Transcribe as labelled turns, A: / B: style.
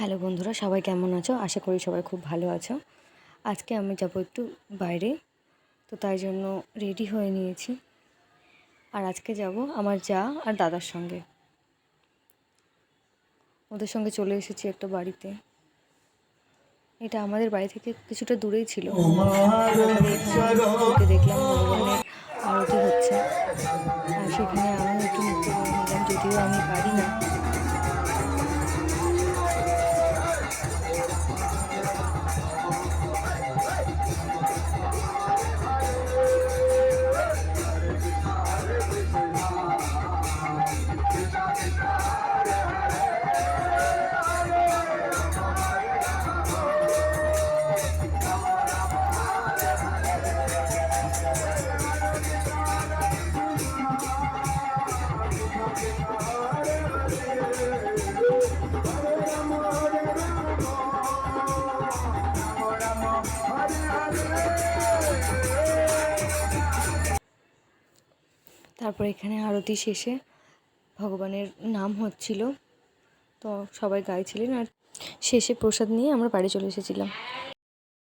A: Hello বন্ধুরা, সবাই কেমন আছো? আশা করি সবাই খুব ভালো আছো। আজকে আমি যাব একটু বাইরে, তো তাই জন্য রেডি হয়ে নিয়েছি। আর আজকে যাব আমার যা আর দাদার সঙ্গে। ওদের সঙ্গে চলে এসেছি একটা বাড়িতে। এটা আমাদের বাড়ি থেকে কিছুটা দূরেই ছিল। দেখলাম ভগবানের আরতি হচ্ছে। আর সেখানে আমি একটু যদিও আমি পারি না। তারপর এখানে আরতি শেষে ভগবানের নাম হচ্ছিল। তো সবাই গাইছিলেন আর শেষে প্রসাদ নিয়ে আমরা বাড়ি চলে এসেছিলাম।